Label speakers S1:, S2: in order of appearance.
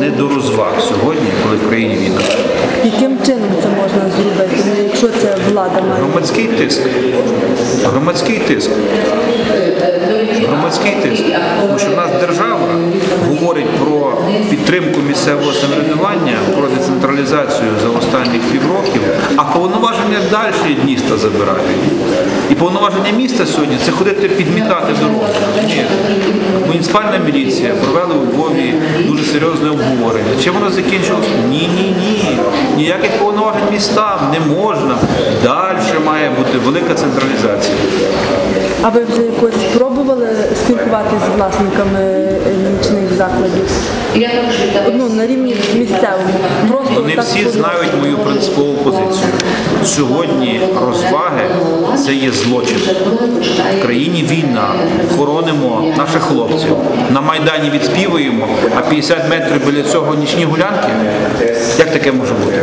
S1: не до розваг сьогодні, коли в країні війна.
S2: Яким чином це можна зробити, ну, якщо це влада має?
S1: Громадський тиск. Громадський тиск. Громадський тиск. Тому що в нас держава говорить про підтримку місцевого самоврядування, про децентралізацію за останні півроків, а повноваження далі міста забирають. І повноваження міста сьогодні це ходити підмітати дороги. Ні. Муніципальна міліція провели у Львові дуже серйозне обговорення. Чи воно закінчилось? Ні, ні, ні. Ніяких повноважень містам не можна. Далі має бути велика централізація.
S2: А ви вже якось спробували спілкуватися з власниками е, нічних закладів? Ну, на рівні місцевому. Просто
S1: Вони
S2: так
S1: всі знають мою принципову позицію. Сьогодні розваги це є злочин. В країні війна. Хоронимо наших хлопців. На Майдані відспівуємо, а 50 метрів біля цього нічні гулянки. Як таке може бути?